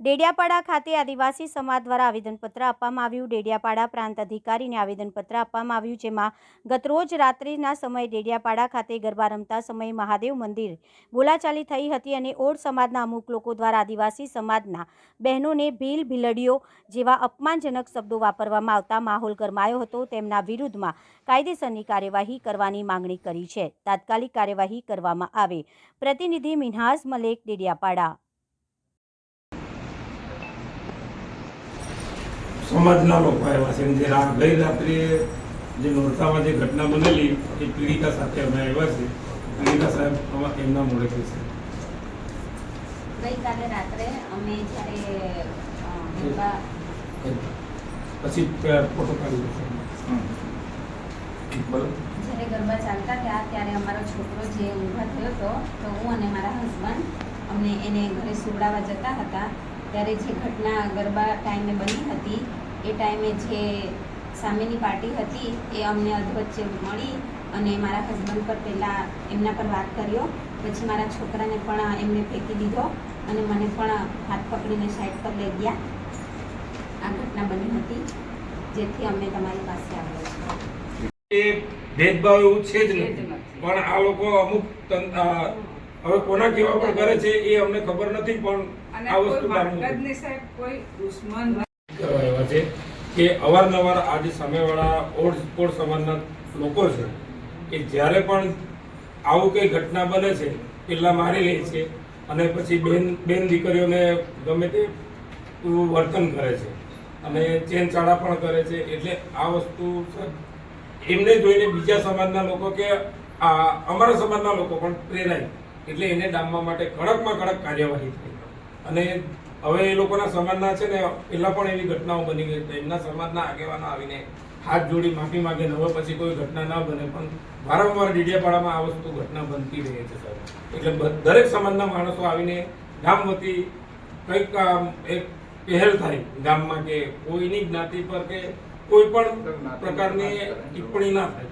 ડેડિયાપાડા ખાતે આદિવાસી સમાજ દ્વારા આવેદનપત્ર આપવામાં આવ્યું. ડેડિયાપાડા પ્રાંત અધિકારીને આવેદનપત્ર આપવામાં આવ્યું, જેમાં ગતરોજ રાત્રિના સમયે ડેડિયાપાડા ખાતે ગરબા રમતા સમયે મહાદેવ મંદિર બોલાચાલી થઈ હતી અને ઓડ સમાજના અમુક લોકો દ્વારા આદિવાસી સમાજના બહેનોને ભીલ ભીલડીઓ જેવા અપમાનજનક શબ્દો વાપરવામાં આવતા માહોલ ગરમાયો હતો. તેમના વિરુદ્ધમાં કાયદેસરની કાર્યવાહી કરવાની માંગણી કરી છે. તાત્કાલિક કાર્યવાહી કરવામાં આવે. પ્રતિનિધિ મિનહાસ મલેક, ડેડિયાપાડા. સમાજના લોકો આવ્યા છે. જે ગઈ રાત્રે જે નોરતામાં જે ઘટના બનેલી એ પીડિતા સાથે અમે આવ્યા છે પીડિતા સાહેબ આમાં એમના મોડે ગઈકાલે રાત્રે અમે જ્યારે પછી ફોટો કાઢી બોલો. જ્યારે ગરબા ચાલતા હતા ત્યારે અમારો છોકરો જે ઊભા થયો હતો તો હું અને મારા હસબન્ડ અમને એને ઘરે સુવડાવવા જતા હતા. ત્યારે જે ઘટના ગરબા ટાઈમે બની હતી એ ટાઈમે જે સામેની પાર્ટી હતી એ અમને અધવચ્ચે મળી અને મારા હસબન્ડ પર પહેલાં એમના પર વાત કર્યો. પછી મારા છોકરાને પણ એમને ફેંકી દીધો અને મને પણ હાથ પકડીને સાઈડ પર લઈ ગયા. આ ઘટના બની હતી જેથી અમે તમારી પાસે આવ્યા છીએ. ભેદભાવ એવું છે જ નથી. પણ આ લોકો અમુક હવે કોના કેવા પણ કરે છે એ અમને ખબર નથી પણ અને કોઈ કામની સાહેબ કોઈ દુશ્મન કરવા છે કે અવારનવાર આ જે સામેવાળા ઓડ સમાજના લોકો છે કે જ્યારે પણ આવું કંઈ ઘટના બને છે પેલા મારી લે છે અને પછી બેન બેન દીકરીઓને ગમે તે વર્તન કરે છે અને ચેન ચાળા પણ કરે છે એટલે આ વસ્તુ એમને જોઈને બીજા સમાજના લોકો કે આ અમારા સમાજના લોકો પણ પ્રેરાય એટલે એને ડામવા માટે કડકમાં કડક કાર્યવાહી થઈ. અને હવે એ લોકોના સમાજના છે ને પહેલાં પણ એવી ઘટનાઓ બની ગઈ તો એમના સમાજના આગેવાનો આવીને હાથ જોડી માફી માગે હવે પછી કોઈ ઘટના ના બને. પણ વારંવાર ડીડિયાપાડામાં આ વસ્તુ ઘટના બનતી રહે છે સર એટલે દરેક સમાજના માણસો આવીને ગામ વતી કંઈક એક પહેલ થાય ગામમાં કે કોઈની જ્ઞાતિ પર કે કોઈ પણ પ્રકારની ટિપ્પણી ના થાય.